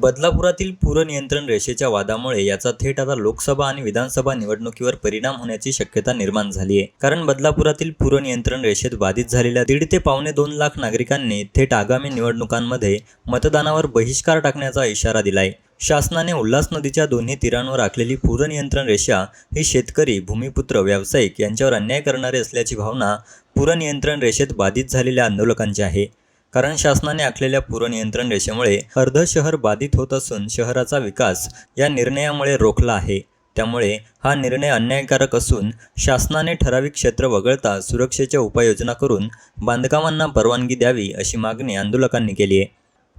बदलापुरातील पूरनियंत्रण रेषेच्या वादामुळे याचा थेट आता लोकसभा आणि विधानसभा निवडणुकीवर परिणाम होण्याची शक्यता निर्माण झाली आहे. कारण बदलापुरातील पूरनियंत्रण रेषेत बाधित झालेल्या दीड ते पावणे दोन लाख नागरिकांनी थेट आगामी निवडणुकांमध्ये मतदानावर बहिष्कार टाकण्याचा इशारा दिलाय. शासनाने उल्हास नदीच्या दोन्ही तीरांवर आखलेली पूरनियंत्रण रेषा ही शेतकरी भूमिपुत्र व्यावसायिक यांच्यावर अन्याय करणारे असल्याची भावना पूरनियंत्रण रेषेत बाधित झालेल्या आंदोलकांची आहे. कारण शासनाने आखलेल्या पूरनियंत्रण रेषेमुळे अर्ध शहर बाधित होत असून शहराचा विकास या निर्णयामुळे रोखला आहे. त्यामुळे हा निर्णय अन्यायकारक असून शासनाने ठराविक क्षेत्र वगळता सुरक्षेच्या उपाययोजना करून बांधकामांना परवानगी द्यावी अशी मागणी आंदोलकांनी केली आहे.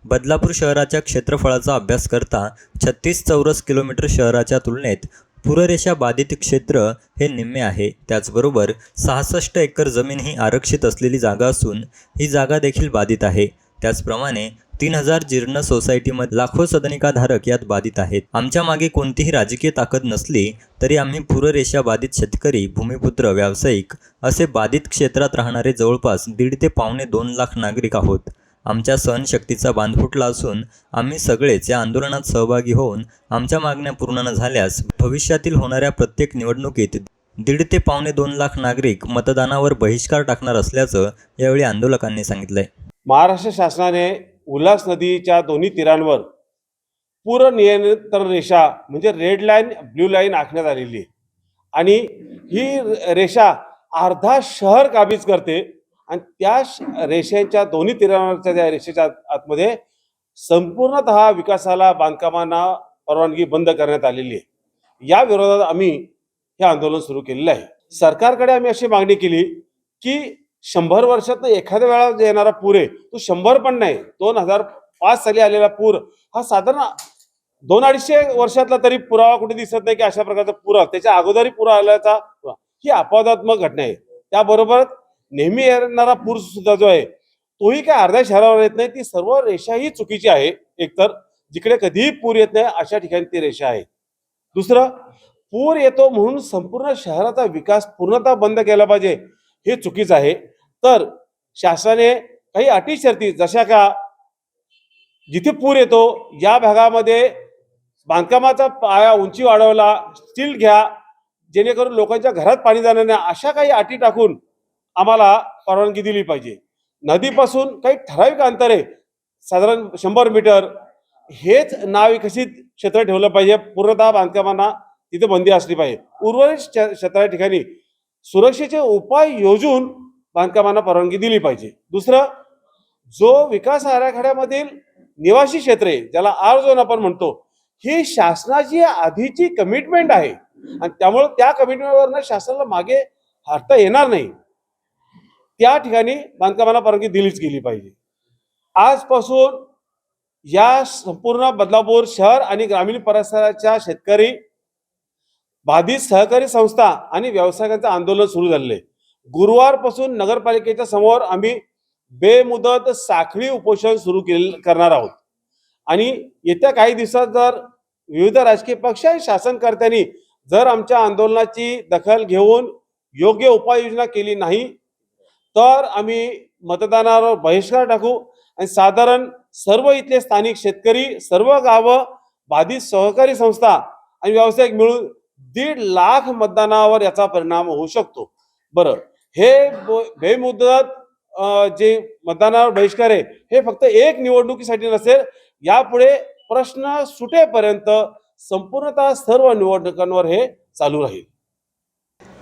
बदलापूर शहराच्या क्षेत्रफळाचा अभ्यास करता छत्तीस चौरस किलोमीटर शहराच्या तुलनेत पूररेषा बाधित क्षेत्र हे निम्मे आहे. त्याचबरोबर सहासष्ट एकर जमीन ही आरक्षित असलेली जागा असून ही जागा देखील बाधित आहे. त्याचप्रमाणे तीन हजार जीर्ण सोसायटीमध्ये लाखो सदनिकाधारक यात बाधित आहेत. आमच्या मागे कोणतीही राजकीय ताकद नसली तरी आम्ही पूररेषा बाधित शेतकरी भूमिपुत्र व्यावसायिक असे बाधित क्षेत्रात राहणारे जवळपास दीड ते पावणे दोन लाख नागरिक आहोत. आमच्या सहनशक्तीचा बांध फुटला असून आम्ही सगळेच या आंदोलनात सहभागी होऊन आमच्या मागण्या पूर्ण न झाल्यास भविष्यातील होणाऱ्या प्रत्येक निवडणुकीत दीड ते पावणे दोन लाख नागरिक मतदानावर बहिष्कार टाकणार असल्याचं यावेळी आंदोलकांनी सांगितलंय. महाराष्ट्र शासनाने उल्हास नदीच्या दोन्ही तीरांवर पूर नियंत्रण रेषा म्हणजे रेड लाईन ब्ल्यू लाईन आखण्यात आलेली आहे. आणि ही रेषा अर्धा शहर काबीज करते आणि त्या रेषेच्या दोन्ही तीरांवरच्या त्या रेषेच्या आतमध्ये संपूर्णत विकासाला बांधकामांना परवानगी बंद करण्यात आलेली आहे. या विरोधात आम्ही हे आंदोलन सुरू केलेलं आहे. सरकारकडे आम्ही अशी मागणी केली की शंभर वर्षात एखाद्या वेळा येणारा पूर आहे तो शंभर पण नाही दोन हजार पाच साली आलेला पूर हा साधारण दोन अडीचशे वर्षातला तरी पुरावा कुठे दिसत नाही की अशा प्रकारचा पूर त्याच्या अगोदरही पूर आल्याचा ही अपवादात्मक घटना आहे. त्याबरोबर नेहमी येणारा पूर सुद्धा जो आहे तोही काय अर्ध्या शहरावर येत नाही ती सर्व रेषा ही चुकीची आहे. एकतर जिकडे कधीही पूर येत नाही अशा ठिकाणी ती रेषा आहे. दुसरं पूर येतो म्हणून संपूर्ण शहराचा विकास पूर्णतः बंद केला पाहिजे हे चुकीचं आहे. तर शासनाने काही अटी शर्ती जशा का जिथे पूर येतो या भागामध्ये बांधकामाचा पाया उंची वाढवला स्टील घ्या जेणेकरून लोकांच्या घरात पाणी जाणार नाही अशा काही अटी टाकून आम्हाला परवानगी दिली पाहिजे. नदीपासून काही ठराविक अंतर आहे साधारण शंभर मीटर हेच नाविकसित क्षेत्र ठेवलं पाहिजे. पूर्णतः बांधकामांना तिथे बंदी असली पाहिजे. उर्वरित क्षेत्र क्षेत्रा ठिकाणी सुरक्षेचे उपाय योजून बांधकामांना परवानगी दिली पाहिजे. दुसरं जो विकास आराखड्यामधील निवासी क्षेत्रे ज्याला आर झोन आपण म्हणतो ही शासनाची आधीची कमिटमेंट आहे. आणि त्यामुळे त्या कमिटमेंटवरनं शासनाला मागे हटता येणार नाही. त्या ठिकाणी बांधकामाला परवानगी दिलीच गेली पाहिजे. आजपासून या संपूर्ण बदलापूर शहर आणि ग्रामीण परिसराच्या शेतकरी बाधित सहकारी संस्था आणि व्यावसायिकांचं आंदोलन सुरू झाले गुरुवारपासून नगरपालिकेच्या समोर आम्ही बेमुदत साखळी उपोषण सुरू केले करणार आहोत. आणि येत्या काही दिवसात जर विविध राजकीय पक्ष आणि शासनकर्त्यांनी जर आमच्या आंदोलनाची दखल घेऊन योग्य उपाययोजना केली नाही तर आम्ही मतदानावर बहिष्कार टाकू आणि साधारण सर्व इथले स्थानिक शेतकरी सर्व गावं बाधित सहकारी संस्था आणि व्यावसायिक मिळून दीड लाख मतदानावर याचा परिणाम होऊ शकतो. बरं हे बेमुदत जे मतदानावर बहिष्कार आहे हे फक्त एक निवडणुकीसाठी नसेल यापुढे प्रश्न सुटेपर्यंत संपूर्णतः सर्व निवडणुकांवर हे चालू राहील.